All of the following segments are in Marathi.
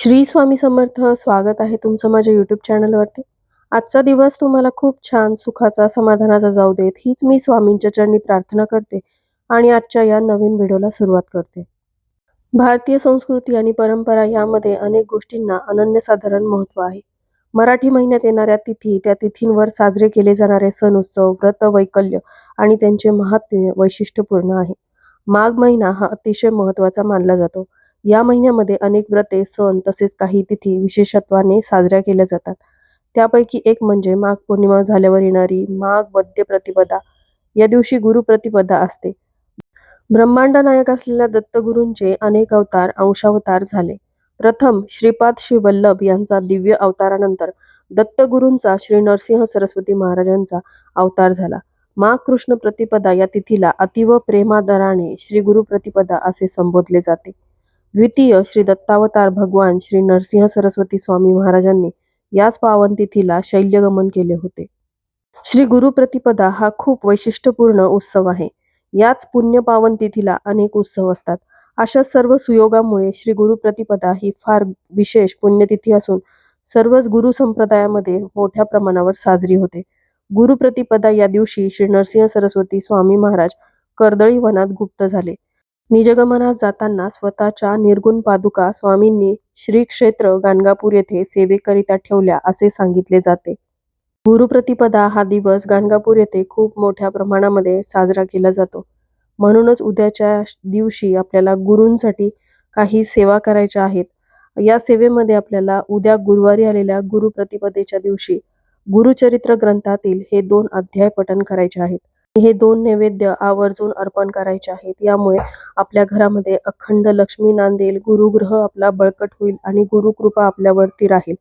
श्री स्वामी समर्थ स्वागत आहे तुमचं माझ्या यूट्यूब चॅनलवरती आजचा दिवस तुम्हाला खूप छान सुखाचा समाधानाचा जाऊ देत. हीच मी स्वामींच्या चरणी प्रार्थना करते आणि आजच्या या नवीन व्हिडिओला सुरुवात करते. भारतीय संस्कृती आणि परंपरा यामध्ये अनेक गोष्टींना अनन्यसाधारण महत्त्व आहे. मराठी महिन्यात येणाऱ्या तिथी त्या तिथींवर साजरे केले जाणारे सण उत्सव व्रत वैकल्य आणि त्यांचे महात्म्य वैशिष्ट्यपूर्ण आहे. माघ महिना हा अतिशय महत्त्वाचा मानला जातो. या महिन्यामध्ये अनेक व्रते सण तसेच काही तिथी विशेषत्वाने साजऱ्या केल्या जातात. त्यापैकी एक म्हणजे माघ पौर्णिमा झाल्यावर येणारी माघ वद्य प्रतिपदा. या दिवशी गुरुप्रतिपदा असते. ब्रह्मांड नायक असलेल्या दत्तगुरूंचे अनेक अवतार अंशावतार झाले. प्रथम श्रीपाद श्री वल्लभ यांचा दिव्य अवतारानंतर दत्तगुरूंचा श्री नरसिंह सरस्वती महाराजांचा अवतार झाला. माघ कृष्ण प्रतिपदा या तिथीला अतिव प्रेमादराने श्री गुरु प्रतिपदा असे संबोधले जाते. द्वितीय श्री दत्तावतार भगवान श्री नरसिंह सरस्वती स्वामी महाराजांनी याच पावन तिथीला शैल्यगमन केले होते. श्री गुरुप्रतिपदा हा खूप वैशिष्ट्यपूर्ण उत्सव आहे. याच पुण्य पावन तिथीला अनेक उत्सव असतात. अशा सर्व सुयोगामुळे श्री गुरुप्रतिपदा ही फार विशेष पुण्यतिथी असून सर्वच गुरु संप्रदायामध्ये मोठ्या प्रमाणावर साजरी होते. गुरुप्रतिपदा या दिवशी श्री नरसिंह सरस्वती स्वामी महाराज कर्दळी वनात गुप्त झाले. निजगमनात जाताना स्वतःच्या निर्गुण पादुका स्वामींनी श्री क्षेत्र गाणगापूर येथे सेवेकरिता ठेवल्या असे सांगितले जाते. गुरुप्रतिपदा हा दिवस गाणगापूर येथे खूप मोठ्या प्रमाणामध्ये साजरा केला जातो. म्हणूनच उद्याच्या दिवशी आपल्याला गुरूंसाठी काही सेवा करायच्या आहेत. या सेवेमध्ये आपल्याला उद्या गुरुवारी आलेल्या गुरुप्रतिपदेच्या दिवशी गुरुचरित्र ग्रंथातील हे दोन अध्याय पठन करायचे आहेत. हे दोन नैवेद्य आवर्जून अर्पण करायचे आहेत. यामुळे आपल्या घरामध्ये अखंड लक्ष्मी नांदेल गुरुग्रह आपला बळकट होईल आणि गुरुकृपा आपल्यावरती राहील.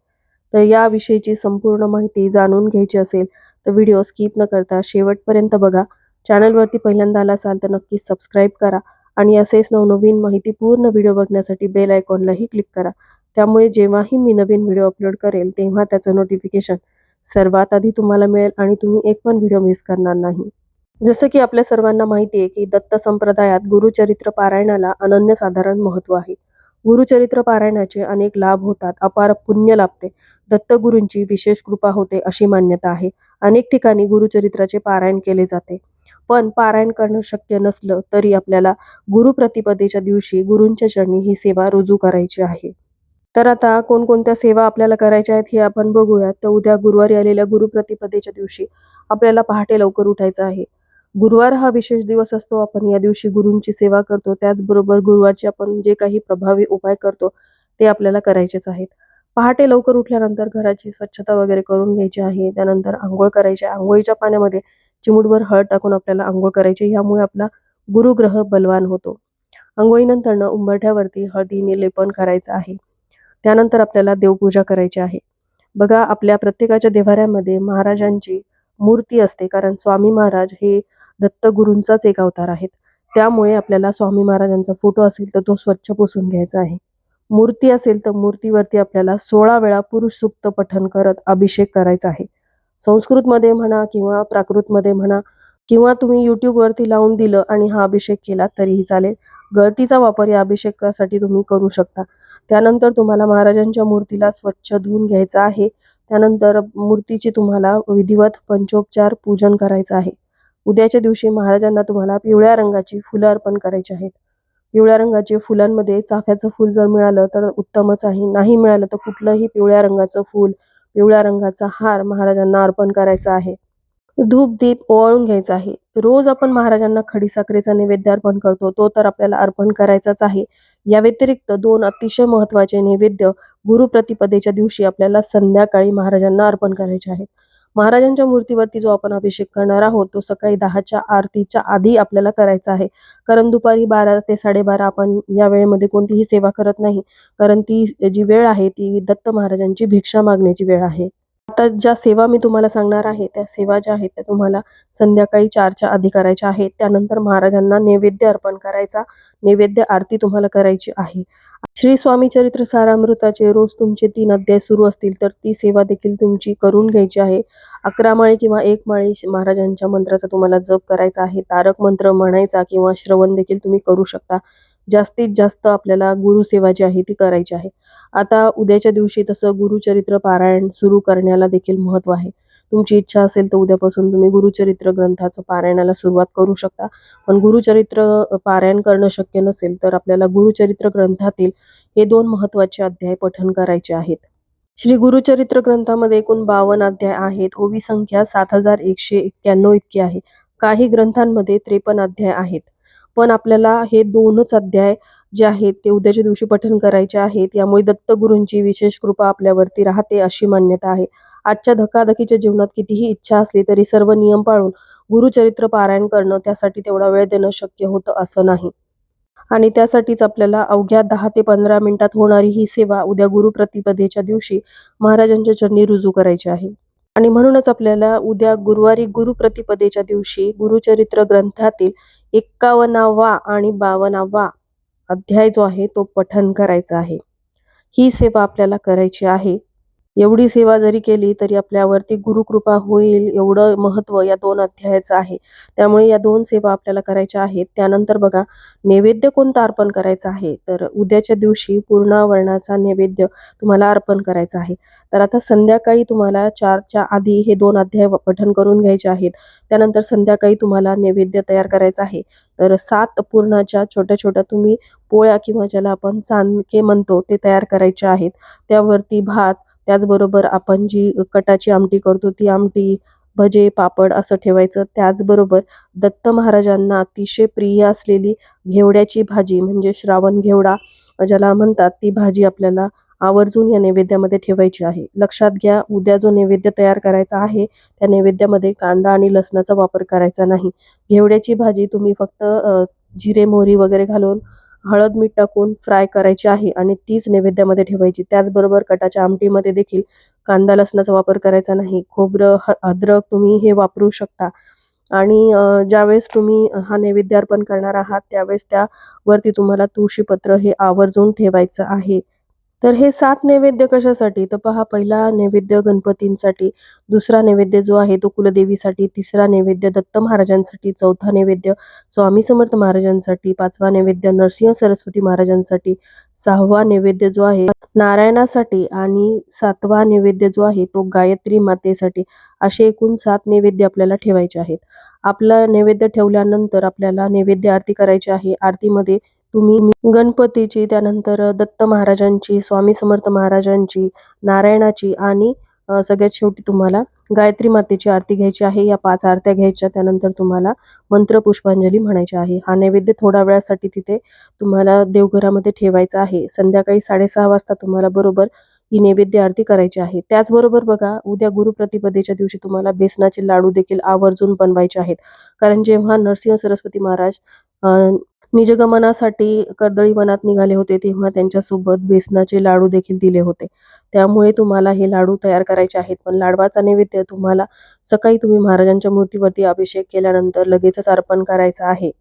तर याविषयीची संपूर्ण माहिती जाणून घ्यायची असेल तर व्हिडिओ स्किप न करता शेवटपर्यंत बघा. चॅनलवरती पहिल्यांदा आला असाल तर नक्कीच सबस्क्राईब करा आणि असेच नवनवीन माहितीपूर्ण व्हिडिओ बघण्यासाठी बेल आयकॉनलाही क्लिक करा. त्यामुळे जेव्हाही मी नवीन व्हिडिओ अपलोड करेल तेव्हा त्याचं नोटिफिकेशन सर्वात आधी तुम्हाला मिळेल आणि तुम्ही एक पण व्हिडिओ मिस करणार नाही. जसं की आपल्या सर्वांना माहिती आहे की दत्त संप्रदायात गुरुचरित्र पारायणाला अनन्यसाधारण महत्त्व आहे. गुरुचरित्र पारायणाचे अनेक लाभ होतात अपार पुण्य लाभते. दत्तगुरूंची विशेष कृपा होते अशी मान्यता आहे. अनेक ठिकाणी गुरुचरित्राचे पारायण केले जाते. पण पारायण करणं शक्य नसलं तरी आपल्याला गुरुप्रतिपदेच्या दिवशी गुरूंच्या चरणी ही सेवा रुजू करायची आहे. तर आता कोणकोणत्या सेवा आपल्याला करायच्या आहेत हे आपण बघूयात तर उद्या गुरुवारी आलेल्या गुरुप्रतिपदेच्या दिवशी आपल्याला पहाटे लवकर उठायचं आहे. गुरुवार हा विशेष दिवस असतो. आपण या दिवशी गुरूंची सेवा करतो. त्याचबरोबर गुरुवारचे आपण जे काही प्रभावी उपाय करतो ते आपल्याला करायचेच आहेत. पहाटे लवकर उठल्यानंतर घराची स्वच्छता वगैरे करून घ्यायची आहे. त्यानंतर आंघोळ करायची आंघोळीच्या पाण्यामध्ये चिमुटभर हळद टाकून आपल्याला आंघोळ करायची यामुळे आपला गुरुग्रह बलवान होतो. आंघोळीनंतरनं उंबरठ्यावरती हळदीने लेपन करायचं आहे. त्यानंतर आपल्याला देवपूजा करायची आहे. बघा आपल्या प्रत्येकाच्या देवाऱ्यामध्ये महाराजांची मूर्ती असते. कारण स्वामी महाराज हे दत्तगुरूंचाच एक अवतार आहेत. त्यामुळे आपल्याला स्वामी महाराजांचा फोटो असेल तर तो स्वच्छ पुसून घ्यायचा आहे. मूर्ती असेल तर मूर्तीवरती आपल्याला सोळा वेळा पुरुष सुक्त पठन करत अभिषेक करायचा आहे. संस्कृतमध्ये म्हणा किंवा प्राकृतमध्ये म्हणा किंवा तुम्ही यूट्यूबवरती लावून दिलं आणि हा अभिषेक केला तरीही चालेल. गळतीचा वापर या अभिषेकासाठी तुम्ही करू शकता. त्यानंतर तुम्हाला महाराजांच्या मूर्तीला स्वच्छ धुवून घ्यायचं आहे. त्यानंतर मूर्तीची तुम्हाला विधिवत पंचोपचार पूजन करायचं आहे. उद्याच्या दिवशी महाराजांना तुम्हाला पिवळ्या रंगाची फुलं अर्पण करायची आहेत. पिवळ्या रंगाचे फुलांमध्ये चाफ्याचं फूल जर मिळालं तर उत्तमच आहे. नाही मिळालं तर कुठलंही पिवळ्या रंगाचं फूल पिवळ्या रंगाचा हार महाराजांना अर्पण करायचा आहे. धूप दीप ओवाळून घ्यायचा आहे. रोज आपण महाराजांना खडीसाखरेचा नैवेद्य अर्पण करतो. तो तर आपल्याला अर्पण करायचाच आहे. या व्यतिरिक्त दोन अतिशय महत्त्वाचे नैवेद्य गुरुप्रतिपदेच्या दिवशी आपल्याला संध्याकाळी महाराजांना अर्पण करायचे आहेत. महाराजांच्या मूर्तीवरती जो आपण अभिषेक करणार आहोत तो सकाळी दहाच्या आरतीच्या आधी आपल्याला करायचा आहे. कारण दुपारी बारा ते साडेबारा आपण या वेळेमध्ये कोणतीही सेवा करत नाही. कारण ती जी वेळ आहे ती दत्त महाराजांची भिक्षा मागण्याची वेळ आहे. आता ज्या सेवा मी तुम्हाला सांगणार आहे त्या सेवा ज्या आहेत त्या तुम्हाला संध्याकाळी चारच्या आधी करायच्या आहेत. त्यानंतर महाराजांना नैवेद्य अर्पण करायचा. नैवेद्य आरती तुम्हाला करायची आहे. श्री स्वामी चरित्र सारामृताचे रोज तुमचे तीन अध्याय सुरू असतील तर ती सेवा देखील तुमची करून घ्यायची आहे. अकरा माळी किंवा एक माळी महाराजांच्या मंत्राचा तुम्हाला जप करायचा आहे. तारक मंत्र म्हणायचा किंवा श्रवण देखील तुम्ही करू शकता. जास्तीत जास्त आपल्याला गुरुसेवा जी आहे ती करायची आहे. आता उद्याच्या दिवशी तसं गुरुचरित्र पारायण सुरू करण्याला देखील महत्त्व आहे. तुमची इच्छा असेल तर उद्यापासून तुम्ही गुरुचरित्र ग्रंथाचं पारायणाला सुरुवात करू शकता. पण गुरुचरित्र पारायण करणं शक्य नसेल तर आपल्याला गुरुचरित्र ग्रंथातील हे दोन महत्त्वाचे अध्याय पठन करायचे आहेत. श्री गुरुचरित्र ग्रंथामध्ये एकूण बावन्न अध्याय आहेत. ओवी संख्या सात हजार एकशे एक्क्याण्णव इतकी आहे. काही ग्रंथांमध्ये त्रेपन्न अध्याय आहेत. पण आपल्याला हे दोनच अध्याय जे आहेत ते उद्याच्या दिवशी पठन करायचे आहेत. यामुळे दत्तगुरूंची विशेष कृपा आपल्यावरती राहते अशी मान्यता आहे. आजच्या धकाधकीच्या जीवनात कितीही इच्छा असली तरी सर्व नियम पाळून गुरुचरित्र पारायण करणं त्यासाठी तेवढा वेळ देणं शक्य होतं असं नाही. आणि त्यासाठीच आपल्याला अवघ्या दहा ते पंधरा मिनिटात होणारी ही सेवा उद्या गुरुप्रतिपदेच्या दिवशी महाराजांच्या चरणी रुजू करायची आहे. आणि म्हणूनच आपल्याला उद्या गुरुवारी गुरुप्रतिपदेच्या दिवशी गुरुचरित्र ग्रंथातील एक्कावन्नावा आणि बावनावा अध्याय जो आहे तो पठन करायचा आहे. ही सेवा आपल्याला करायची आहे. एवढी सेवा जरी केली तरी आपल्यावरती गुरुकृपा होईल एवढं महत्त्व या दोन अध्यायाचं आहे. त्यामुळे या दोन सेवा आपल्याला करायच्या आहेत. त्यानंतर बघा नैवेद्य कोणता अर्पण करायचा आहे? तर उद्याच्या दिवशी पूर्णावरणाचा नैवेद्य तुम्हाला अर्पण करायचा आहे. तर आता संध्याकाळी तुम्हाला चारच्या आधी हे दोन अध्याय पठन करून घ्यायचे आहेत. त्यानंतर संध्याकाळी तुम्हाला नैवेद्य तयार करायचा आहे. तर सात पूर्णाच्या छोट्या छोट्या तुम्ही पोळ्या किंवा ज्याला आपण चांदके म्हणतो ते तयार करायचे आहेत. त्यावरती भात त्याचबरोबर आपण जी कटाची आमटी करतो ती आमटी भजे पापड असं ठेवायचं. त्याचबरोबर दत्त महाराजांना अतिशय प्रिय असलेली घेवड्याची भाजी म्हणजे श्रावण घेवडा ज्याला म्हणतात ती भाजी आपल्याला आवर्जून या नैवेद्यामध्ये ठेवायची आहे. लक्षात घ्या उद्या जो नैवेद्य तयार करायचा आहे त्या नैवेद्यामध्ये कांदा आणि लसणाचा वापर करायचा नाही. घेवड्याची भाजी तुम्ही फक्त जिरे मोहरी वगैरे घालून हळद मीठ टाकून फ्राय करायची आहे आणि तीच नैवेद्यामध्ये ठेवायची. त्याचबरोबर कटाच्या आमटीमध्ये देखील कांदा लसणाचा वापर करायचा नाही. खोबरं अद्रक तुम्ही हे वापरू शकता. आणि ज्यावेळेस तुम्ही हा नैवेद्य अर्पण करणार आहात त्यावेळेस त्यावरती तुम्हाला तुळशीपत्र हे आवर्जून ठेवायचं आहे. तर हे सात नैवेद्य कशासाठी? तर पहा पहिला नैवेद्य गणपतींसाठी दुसरा नैवेद्य जो आहे तो कुलदेवीसाठी तिसरा नैवेद्य दत्त महाराजांसाठी चौथा नैवेद्य स्वामी समर्थ महाराजांसाठी पाचवा नैवेद्य नरसिंह सरस्वती महाराजांसाठी सहावा नैवेद्य जो आहे नारायणासाठी आणि सातवा नैवेद्य जो आहे तो गायत्री मातेसाठी असे एकूण सात नैवेद्य आपल्याला ठेवायचे आहेत. आपला नैवेद्य ठेवल्यानंतर आपल्याला नैवेद्य आरती करायची आहे. आरतीमध्ये तुम्ही गणपतीची त्यानंतर दत्त महाराजांची स्वामी समर्थ महाराजांची नारायणाची आणि सगळ्यात शेवटी तुम्हाला गायत्री मातेची आरती घ्यायची आहे. या पाच आरत्या घ्यायच्या त्यानंतर तुम्हाला मंत्र पुष्पांजली म्हणायची आहे. हा नैवेद्य थोड्या वेळासाठी तिथे तुम्हाला देवघरामध्ये ठेवायचा आहे. संध्याकाळी साडेसहा वाजता तुम्हाला बरोबर ही नैवेद्य आरती करायची आहे. त्याचबरोबर बघा उद्या गुरुप्रतिपदेच्या दिवशी तुम्हाला बेसनाचे लाडू देखील आवर्जून बनवायचे आहेत. कारण जेव्हा नरसिंह सरस्वती महाराज निजगमनासाठी कर्दळी वनात निघाले होते तेव्हा त्यांच्यासोबत बेसनाचे लाडू देखील दिले होते. त्यामुळे तुम्हाला हे लाडू तयार करायचे आहेत. पण लाडवाचा नैवेद्य तुम्हाला सकाळी तुम्ही महाराजांच्या मूर्तीवरती अभिषेक केल्यानंतर लगेचच अर्पण करायचा आहे.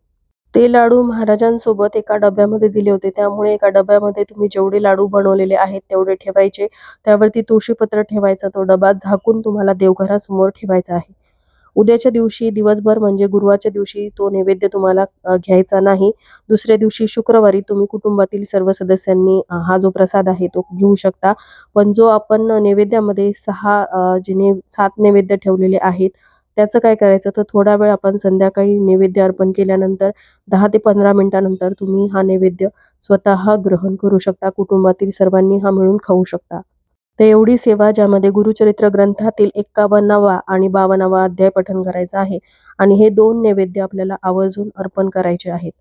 ते लाडू महाराजांसोबत एका डब्यामध्ये दिले होते. त्यामुळे एका डब्यामध्ये तुम्ही जेवढे लाडू बनवलेले आहेत तेवढे ठेवायचे. त्यावरती तुळशीपत्र ठेवायचा. तो डबा झाकून तुम्हाला देवघरासमोर ठेवायचा आहे. उद्याच्या दिवशी दिवसभर म्हणजे गुरुवारच्या दिवशी तो नैवेद्य तुम्हाला घ्यायचा नाही. दुसऱ्या दिवशी शुक्रवारी तुम्ही कुटुंबातील सर्व सदस्यांनी हा जो प्रसाद आहे तो घेऊ शकता. पण जो आपण नैवेद्यामध्ये सहा जिने जे ने सात नैवेद्य ठेवलेले आहेत त्याचं काय करायचं? तर थोडा वेळ आपण संध्याकाळी नैवेद्य अर्पण केल्यानंतर दहा ते पंधरा मिनिटानंतर तुम्ही हा नैवेद्य स्वतः ग्रहण करू शकता. कुटुंबातील सर्वांनी हा मिळून खाऊ शकता. तर एवढी सेवा ज्यामध्ये गुरुचरित्र ग्रंथातील एक्कावन्नावा आणि बावन्नावा अध्याय पठण करायचा आहे आणि हे दोन नैवेद्य आपल्याला आवर्जून अर्पण करायचे आहेत.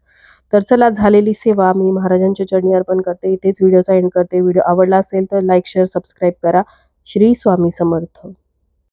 तर चला झालेली सेवा मी महाराजांच्या चरणी अर्पण करते. इथेच व्हिडिओचा एंड करते. व्हिडिओ आवडला असेल तर लाईक शेअर सबस्क्राईब करा. श्री स्वामी समर्थ.